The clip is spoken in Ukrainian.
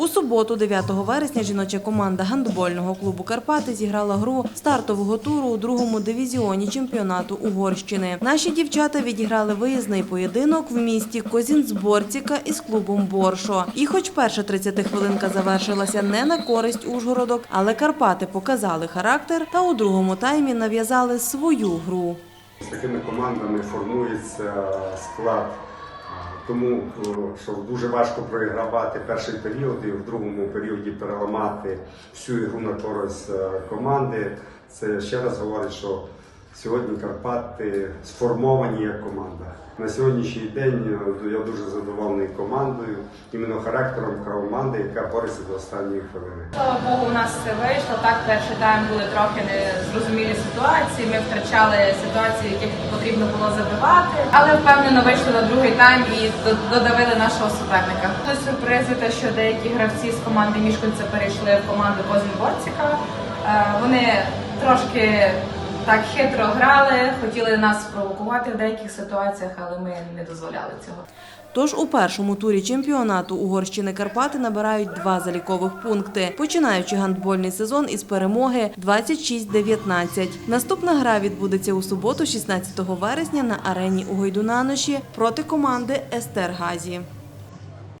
У суботу, 9 вересня, жіноча команда гандбольного клубу Карпати зіграла гру стартового туру у другому дивізіоні чемпіонату Угорщини. Наші дівчата відіграли виїзний поєдинок в місті Козінцборціка із клубом Боршо. І хоч перша 30 хвилинка завершилася не на користь Ужгородок, але Карпати показали характер та у другому таймі нав'язали свою гру. З такими командами формується склад. Тому що дуже важко проігравати перший період і в другому періоді переламати всю ігру на користь е, команди. Це ще раз говорить, що сьогодні Карпати сформовані як команда. На сьогоднішній день е, я дуже задоволений командою, іменно характером команди, яка бореться до останньої хвилини. Слава Богу, у нас все вийшло. Так, перший тайм були трохи незрозумілі ситуації. Ми втрачали ситуації, які потрібно було забивати. Але впевнено вийшли на другий тайм і до- додавили нашого суперника. Були сюрпризи, те, що деякі гравці з команди Мішканця перейшли в команду Козін Борціка. Е, Вони трошки так хитро грали, хотіли нас спровокувати в деяких ситуаціях, але ми не дозволяли цього. Тож у першому турі чемпіонату Угорщини Карпати набирають два залікових пункти, починаючи гандбольний сезон із перемоги 26-19. Наступна гра відбудеться у суботу, 16 вересня, на арені у Гойдунаноші проти команди Естергазі.